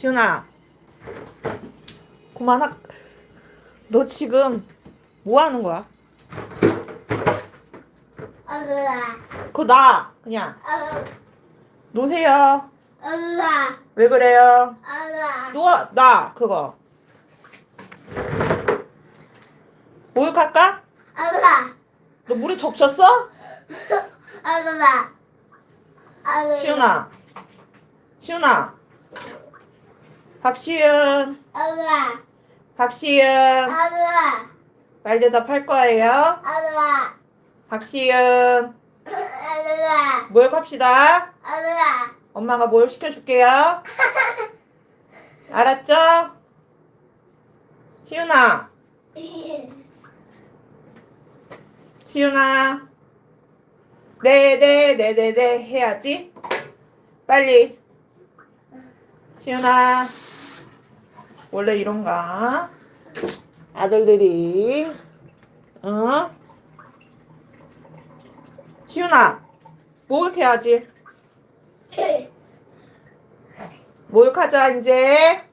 시훈아 그만하 너 지금 뭐 하는 거야? 으아, 그거 놔 그냥 으아, 놓으세요 으아, 왜 그래요? 으아. 놓아 놔 그거 목욕할까? 으아, 너 물에 적셨어? 으아. 시훈아 시훈아 박시은 으아, 박시은 으아, 말 대답할 거예요? 으아, 박시은 으아, 목욕합시다? 으아. 엄마가 목욕 시켜줄게요? 알았죠? 시훈아. 시윤아. 네네네네네 해야지. 빨리. 시윤아 원래 이런가? 아들들이 어? 시윤아 목욕해야지. 목욕하자 이제